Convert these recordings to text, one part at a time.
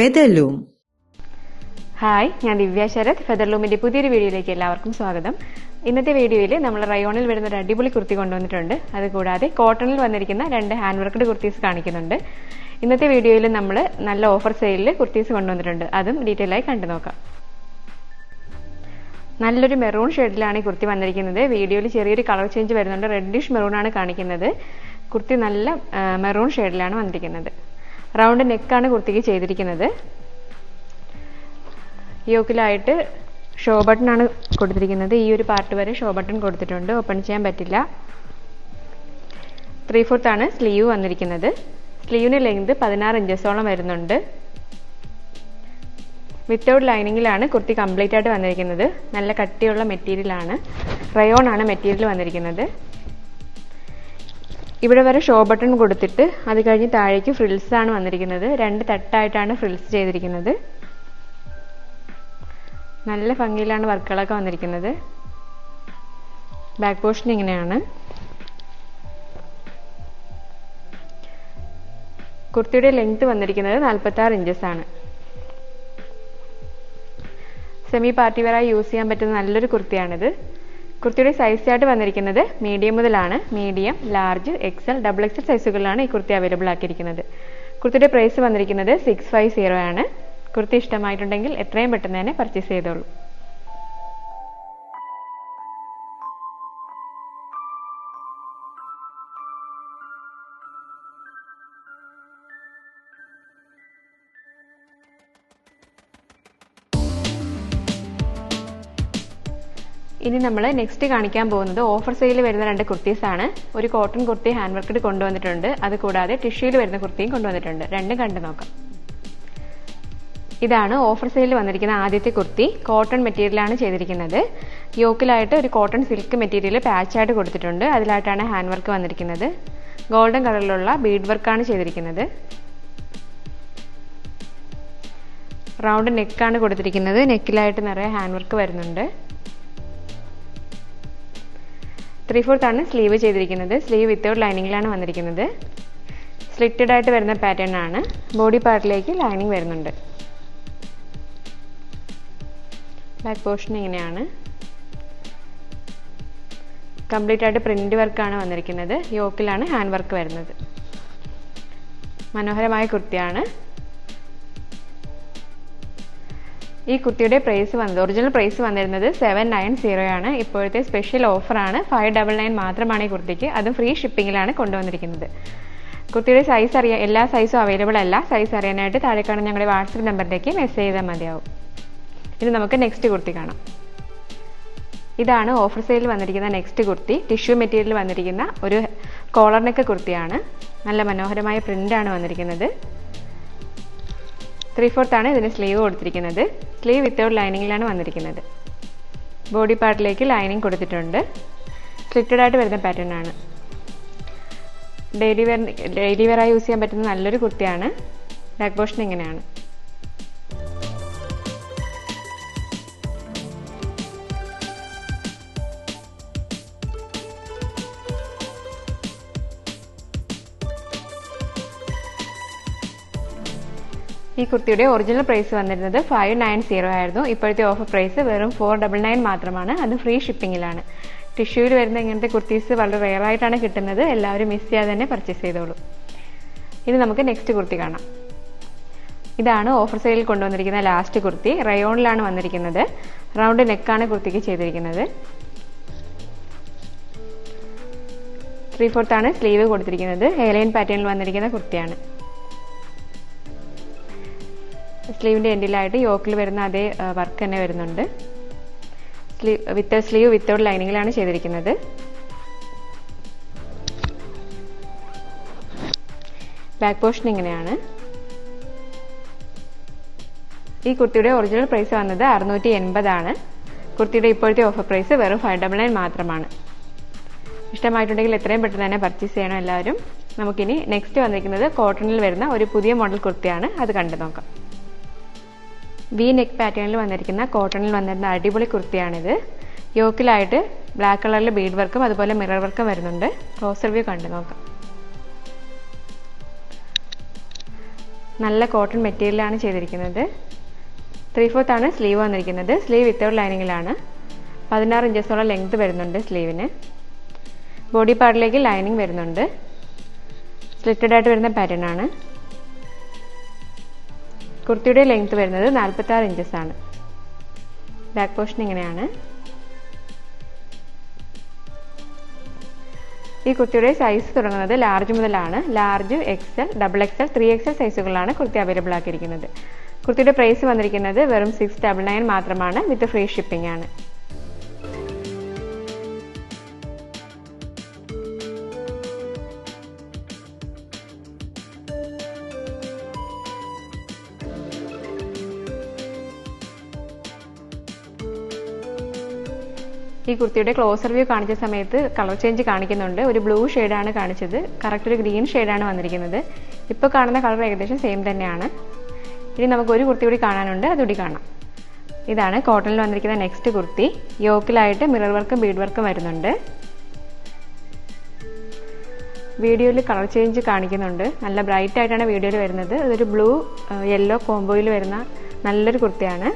Featherloom. Hi ഞാൻ ദിവ്യ ശരത്. ഫെദർലൂമിന്റെ പുതിയൊരു വീഡിയോയിലേക്ക് എല്ലാവർക്കും സ്വാഗതം. ഇന്നത്തെ വീഡിയോയിൽ നമ്മൾ റയോണിൽ വരുന്ന ഒരു അടിപൊളി കുർത്തി കൊണ്ടുവന്നിട്ടുണ്ട്. അതുകൂടാതെ കോട്ടണിൽ വന്നിരിക്കുന്ന രണ്ട് ഹാൻഡ് വർക്ക്ഡ് കുർത്തീസ് കാണിക്കുന്നുണ്ട്. ഇന്നത്തെ വീഡിയോയിൽ നമ്മൾ നല്ല ഓഫർ സെയിലിൽ കുർത്തീസ് കൊണ്ടുവന്നിട്ടുണ്ട്. അതും ഡീറ്റെയിൽ ആയി കണ്ടു നോക്കാം. നല്ലൊരു മെറൂൺ ഷെയ്ഡിലാണ് ഈ കുർത്തി വന്നിരിക്കുന്നത്. വീഡിയോയിൽ ചെറിയൊരു കളർ ചേഞ്ച് വരുന്നുണ്ട്. റെഡിഷ് മെറൂൺ ആണ് കാണിക്കുന്നത്. കുർത്തി നല്ല മെറൂൺ ഷെയ്ഡിലാണ് വന്നിരിക്കുന്നത്. റൗണ്ട് നെക്കാണ് കുർത്തിക്ക് ചെയ്തിരിക്കുന്നത്. യോക്കിലായിട്ട് ഷോ ബട്ടൺ ആണ് കൊടുത്തിരിക്കുന്നത്. ഈ ഒരു പാർട്ട് വരെ ഷോ ബട്ടൺ കൊടുത്തിട്ടുണ്ട്. ഓപ്പൺ ചെയ്യാൻ പറ്റില്ല. ത്രീ ഫോർത്ത് ആണ് സ്ലീവ് വന്നിരിക്കുന്നത്. സ്ലീവിന് ലെങ്ത് പതിനാറ് ഇഞ്ചസോളം വരുന്നുണ്ട്. വിത്തൗട്ട് ലൈനിങ്ങിലാണ് കുർത്തി കംപ്ലീറ്റ് ആയിട്ട് വന്നിരിക്കുന്നത്. നല്ല കട്ടിയുള്ള മെറ്റീരിയലാണ് റയോൺ ആണ് മെറ്റീരിയൽ വന്നിരിക്കുന്നത്. ഇവിടെ വരെ ഷോ ബട്ടൺ കൊടുത്തിട്ട് അത് കഴിഞ്ഞ് താഴേക്ക് ഫ്രിൽസ് ആണ് വന്നിരിക്കുന്നത്. രണ്ട് തട്ടായിട്ടാണ് ഫ്രിൽസ് ചെയ്തിരിക്കുന്നത്. നല്ല ഭംഗിയിലാണ് വർക്കുകളൊക്കെ വന്നിരിക്കുന്നത്. ബാക്ക് പോർഷൻ ഇങ്ങനെയാണ്. കുർത്തിയുടെ ലെങ്ത് വന്നിരിക്കുന്നത് നാൽപ്പത്തി ആറ് ഇഞ്ചസ് ആണ്. സെമി പാർട്ടി വെയറായി യൂസ് ചെയ്യാൻ പറ്റുന്ന നല്ലൊരു കുർത്തിയാണിത്. കുർത്തിയുടെ സൈസ് വന്നിരിക്കുന്നത് മീഡിയം മുതലാണ്. Medium large XL double XL സൈസുകളിലാണ് ഈ കുർത്തി അവൈലബിൾ ആക്കിയിരിക്കുന്നത്. കുർത്തിയുടെ പ്രൈസ് വന്നിരിക്കുന്നത് സിക്സ് ഫൈവ് സീറോ ആണ്. കുർത്തി ഇഷ്ടമായിട്ടുണ്ടെങ്കിൽ എത്രയും പെട്ടെന്ന് തന്നെ പർച്ചേസ് ചെയ്തോളൂ. ഇനി നമ്മൾ നെക്സ്റ്റ് കാണിക്കാൻ പോകുന്നത് ഓഫർ സെയിൽ വരുന്ന രണ്ട് കുർത്തീസ് ആണ്. ഒരു കോട്ടൺ കുർത്തി ഹാൻഡ് വർക്കഡ് കൊണ്ടുവന്നിട്ടുണ്ട്. അത് കൂടാതെ ടിഷ്യൂയിൽ വരുന്ന കുർത്തിയും കൊണ്ടുവന്നിട്ടുണ്ട്. രണ്ടും കണ്ടു നോക്കാം. ഇതാണ് ഓഫർ സെയിൽ വന്നിരിക്കുന്ന ആദ്യത്തെ കുർത്തി. കോട്ടൺ മെറ്റീരിയലാണ് ചെയ്തിരിക്കുന്നത്. യോക്കിലായിട്ട് ഒരു കോട്ടൺ സിൽക്ക് മെറ്റീരിയൽ പാച്ചായിട്ട് കൊടുത്തിട്ടുണ്ട്. അതിലായിട്ടാണ് ഹാൻഡ് വർക്ക് വന്നിരിക്കുന്നത്. ഗോൾഡൻ കളറിലുള്ള ബീഡ് വർക്കാണ് ചെയ്തിരിക്കുന്നത്. റൗണ്ട് നെക്കാണ് കൊടുത്തിരിക്കുന്നത്. നെക്കിലായിട്ട് നിറയെ ഹാൻഡ് വർക്ക് വരുന്നുണ്ട്. ത്രീ ആണ് സ്ലീവ് ചെയ്തിരിക്കുന്നത്. സ്ലീവ് വിത്തൗട്ട് ലൈനിങ്ങിലാണ് വന്നിരിക്കുന്നത്. സ്ലിറ്റഡ് ആയിട്ട് വരുന്ന പാറ്റേൺ ആണ്. ബോഡി പാർട്ടിലേക്ക് ലൈനിങ് വരുന്നുണ്ട്. ബാക്ക് പോർഷൻ ഇങ്ങനെയാണ്. കംപ്ലീറ്റ് ആയിട്ട് പ്രിന്റ് വർക്കാണ് വന്നിരിക്കുന്നത്. യോക്കിലാണ് ഹാൻഡ് വർക്ക് വരുന്നത്. മനോഹരമായ കുർത്തിയാണ്. ഈ കുർത്തിയുടെ പ്രൈസ് വന്നത് ഒറിജിനൽ പ്രൈസ് വന്നിരുന്നത് സെവൻ നയൻ സീറോ ആണ്. ഇപ്പോഴത്തെ സ്പെഷ്യൽ ഓഫറാണ് ഫൈവ് ഡബിൾ നയൻ മാത്രമാണ് ഈ കുർത്തിക്ക് അതും ഫ്രീ ഷിപ്പിങ്ങിലാണ് കൊണ്ടുവന്നിരിക്കുന്നത്. കുർത്തിയുടെ സൈസ് അറിയാൻ എല്ലാ സൈസും അവൈലബിൾ അല്ല. സൈസ് അറിയാനായിട്ട് താഴെ കാണുന്ന ഞങ്ങളുടെ വാട്സപ്പ് നമ്പറിലേക്ക് മെസ്സേജ് ചെയ്താൽ മതിയാവും. ഇനി നമുക്ക് നെക്സ്റ്റ് കുർത്തി കാണാം. ഇതാണ് ഓഫർ സെയിൽ വന്നിരിക്കുന്ന നെക്സ്റ്റ് കുർത്തി ടിഷ്യൂ മെറ്റീരിയൽ വന്നിരിക്കുന്ന ഒരു കോളർ നെക്ക് കുർത്തിയാണ് നല്ല മനോഹരമായ പ്രിന്റാണ് വന്നിരിക്കുന്നത്. ത്രീ ഫോർത്ത് ആണ് ഇതിന് സ്ലീവ് കൊടുത്തിരിക്കുന്നത്. സ്ലീവ് വിത്തൗട്ട് ലൈനിങ്ങിലാണ് വന്നിരിക്കുന്നത്. ബോഡി പാർട്ടിലേക്ക് ലൈനിങ് കൊടുത്തിട്ടുണ്ട്. സ്ലിറ്റഡ് ആയിട്ട് വരുന്ന പാറ്റേൺ ആണ്. ഡെയിലി വെയർ ഡെയിലി വെയറായി യൂസ് ചെയ്യാൻ പറ്റുന്ന നല്ലൊരു കുർത്തിയാണ് ബാക്ക് പോർഷൻ ഇങ്ങനെയാണ്. ഈ കുർത്തിയുടെ ഒറിജിനൽ പ്രൈസ് വന്നിരുന്നത് ഫൈവ് നയൻ സീറോ ആയിരുന്നു. ഇപ്പോഴത്തെ ഓഫർ പ്രൈസ് വെറും ഫോർ ഡബിൾ നയൻ മാത്രമാണ്. അത് ഫ്രീ ഷിപ്പിങ്ങിലാണ് ടിഷ്യൂവിൽ വരുന്ന ഇങ്ങനത്തെ കുർത്തീസ് വളരെ റെയർ ആയിട്ടാണ് കിട്ടുന്നത്. എല്ലാവരും മിസ് ചെയ്യാതെ തന്നെ പർച്ചേസ് ചെയ്തോളൂ. ഇനി നമുക്ക് നെക്സ്റ്റ് കുർത്തി കാണാം. ഇതാണ് ഓഫർ സെയിൽ കൊണ്ടുവന്നിരിക്കുന്ന ലാസ്റ്റ് കുർത്തി. റയോണിലാണ് വന്നിരിക്കുന്നത്. റൗണ്ട് നെക്കാണ് കുർത്തിക്ക് ചെയ്തിരിക്കുന്നത്. ത്രീ ഫോർത്താണ് സ്ലീവ് കൊടുത്തിരിക്കുന്നത്. ഹെയർലൈൻ പാറ്റേണിൽ വന്നിരിക്കുന്ന കുർത്തിയാണ്. സ്ലീവിന്റെ എൻഡിലായിട്ട് യോക്കിൽ വരുന്ന അതേ വർക്ക് തന്നെ വരുന്നുണ്ട്. സ്ലീവ് വിത്ത് സ്ലീവ് വിത്തൗട്ട് ലൈനിങ്ങിലാണ് ചെയ്തിരിക്കുന്നത്. ബാക്ക് പോർഷൻ ഇങ്ങനെയാണ്. ഈ കുർത്തിയുടെ ഒറിജിനൽ പ്രൈസ് വന്നത് അറുന്നൂറ്റി എൺപതാണ് കുർത്തിയുടെ ഇപ്പോഴത്തെ ഓഫർ പ്രൈസ് വെറും ഫൈവ് ഡബിൾ നയൻ മാത്രമാണ്. ഇഷ്ടമായിട്ടുണ്ടെങ്കിൽ എത്രയും പെട്ടെന്ന് തന്നെ പർച്ചേസ് ചെയ്യണം എല്ലാവരും. നമുക്കിനി നെക്സ്റ്റ് വന്നിരിക്കുന്നത് കോട്ടണിൽ വരുന്ന ഒരു പുതിയ മോഡൽ കുർത്തിയാണ്. അത് കണ്ടു നോക്കാം. വി നെക്ക് പാറ്റേണിൽ വന്നിരിക്കുന്ന കോട്ടണിൽ വന്നിരുന്ന അടിപൊളി കുർത്തിയാണിത്. യോക്കിലായിട്ട് ബ്ലാക്ക് കളറിൽ ബീഡ് വർക്കും അതുപോലെ മിറർ വർക്കും വരുന്നുണ്ട്. ക്ലോസർ വ്യൂ കണ്ടു നോക്കാം. നല്ല കോട്ടൺ മെറ്റീരിയലാണ് ചെയ്തിരിക്കുന്നത്. ത്രീ ആണ് സ്ലീവ് വന്നിരിക്കുന്നത്. സ്ലീവ് വിത്തൗട്ട് ലൈനിങ്ങിലാണ് പതിനാറ് ഇഞ്ചസോളം ലെങ്ത് വരുന്നുണ്ട് സ്ലീവിന് ബോഡി പാർട്ടിലേക്ക് ലൈനിങ് വരുന്നുണ്ട്. സ്ലിറ്റഡ് ആയിട്ട് വരുന്ന പാറ്റേൺ ആണ്. കുർത്തിയുടെ ലെങ്ത് വരുന്നത് നാൽപ്പത്തി ആറ് ഇഞ്ചസ് ആണ്. ബാക്ക് പോർഷൻ ഇങ്ങനെയാണ്. ഈ കുർത്തിയുടെ സൈസ് തുടങ്ങുന്നത് ലാർജ് മുതലാണ്. Large XL double XL three XL സൈസുകളാണ് kurti available ആക്കിയിരിക്കുന്നത്. കുർത്തിയുടെ പ്രൈസ് വന്നിരിക്കുന്നത് വെറും സിക്സ് ഡബിൾ നയൻ മാത്രമാണ് വിത്ത് ഫ്രീ ഷിപ്പിംഗ് ആണ്. ഈ കുർത്തിയുടെ ക്ലോസർ വ്യൂ കാണിച്ച സമയത്ത് കളർ ചേഞ്ച് കാണിക്കുന്നുണ്ട്. ഒരു ബ്ലൂ ഷെയ്ഡാണ് കാണിച്ചത്. കറക്റ്റ് ഒരു ഗ്രീൻ ഷെയ്ഡാണ് വന്നിരിക്കുന്നത്. ഇപ്പോൾ കാണുന്ന കളർ ഏകദേശം സെയിം തന്നെയാണ്. ഇനി നമുക്ക് ഒരു കുർത്തി കൂടി കാണാനുണ്ട്. അതുകൂടി കാണാം. ഇതാണ് കോട്ടണിൽ വന്നിരിക്കുന്ന നെക്സ്റ്റ് കുർത്തി. യോക്കിലായിട്ട് മിറർ വർക്കും ബീഡ് വർക്കും വരുന്നുണ്ട്. വീഡിയോയിൽ കളർ ചേഞ്ച് കാണിക്കുന്നുണ്ട്. നല്ല ബ്രൈറ്റ് ആയിട്ടാണ് വീഡിയോയിൽ വരുന്നത്. ഇതൊരു ബ്ലൂ യെല്ലോ കോംബോയിൽ വരുന്ന നല്ലൊരു കുർത്തിയാണ്.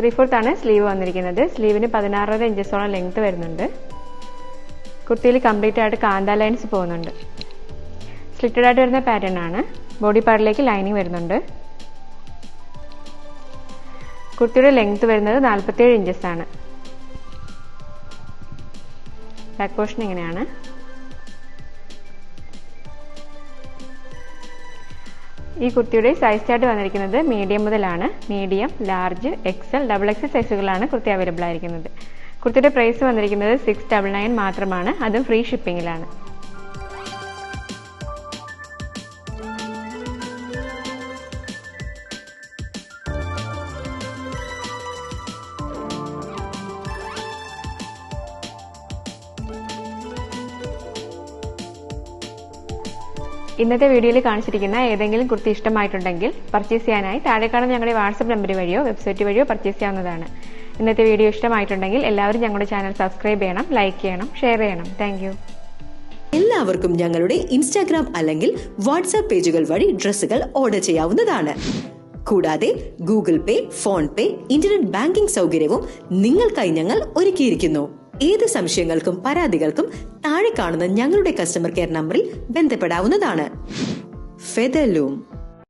ത്രീ ആണ് സ്ലീവ് വന്നിരിക്കുന്നത്. സ്ലീവിന് പതിനാറര ഇഞ്ചസോളം ലെങ്ത് വരുന്നുണ്ട്. കുർത്തിയിൽ കംപ്ലീറ്റ് ആയിട്ട് കാന്ത ലൈൻസ് പോകുന്നുണ്ട്. സ്ലിറ്റഡ് ആയിട്ട് വരുന്ന പാറ്റേൺ ആണ്. ബോഡി പാർട്ടിലേക്ക് ലൈനിങ് വരുന്നുണ്ട്. കുർത്തിയുടെ ലെങ്ത് വരുന്നത് നാൽപ്പത്തേഴ് ഇഞ്ചസ് ആണ്. ബാക്ക് പോർഷൻ ഇങ്ങനെയാണ്. ഈ കുർത്തിയുടെ സൈസ് ചാർട്ട് വന്നിരിക്കുന്നത് മീഡിയം മുതലാണ്. Medium large XL double XL സൈസുകളാണ് kurti available ആയിരിക്കുന്നത്. കുർത്തിയുടെ പ്രൈസ് വന്നിരിക്കുന്നത് സിക്സ് ഡബിൾ നയൻ മാത്രമാണ്. അതും ഫ്രീ ഷിപ്പിങ്ങിലാണ് ഇന്നത്തെ വീഡിയോയിൽ കാണിച്ചിരിക്കുന്ന ഏതെങ്കിലും കുർത്തി ഇഷ്ടമായിട്ടുണ്ടെങ്കിൽ പർച്ചേസ് ചെയ്യാനായി താഴെ കാണുന്ന ഞങ്ങളുടെ വാട്സപ്പ് നമ്പർ വഴിയോ വെബ്സൈറ്റ് വഴിയോ പർച്ചേസ് ചെയ്യാവുന്നതാണ്. ഇന്നത്തെ വീഡിയോ ഇഷ്ടമായിട്ടുണ്ടെങ്കിൽ എല്ലാവരും ഞങ്ങളുടെ ചാനൽ സബ്സ്ക്രൈബ് ചെയ്യണം ലൈക്ക് ചെയ്യണം ഷെയർ ചെയ്യണം. താങ്ക് എല്ലാവർക്കും ഞങ്ങളുടെ ഇൻസ്റ്റാഗ്രാം അല്ലെങ്കിൽ വാട്സാപ്പ് പേജുകൾ വഴി ഡ്രസ്സുകൾ ഓർഡർ ചെയ്യാവുന്നതാണ്. കൂടാതെ Google Pay PhonePe internet banking സൗകര്യവും നിങ്ങൾക്കായി ഞങ്ങൾ ഒരുക്കിയിരിക്കുന്നു. ഏത് സംശയങ്ങൾക്കും പരാതികൾക്കും താഴെ കാണുന്ന ഞങ്ങളുടെ കസ്റ്റമർ കെയർ നമ്പറിൽ ബന്ധപ്പെടാവുന്നതാണ്. ഫെദലൂം.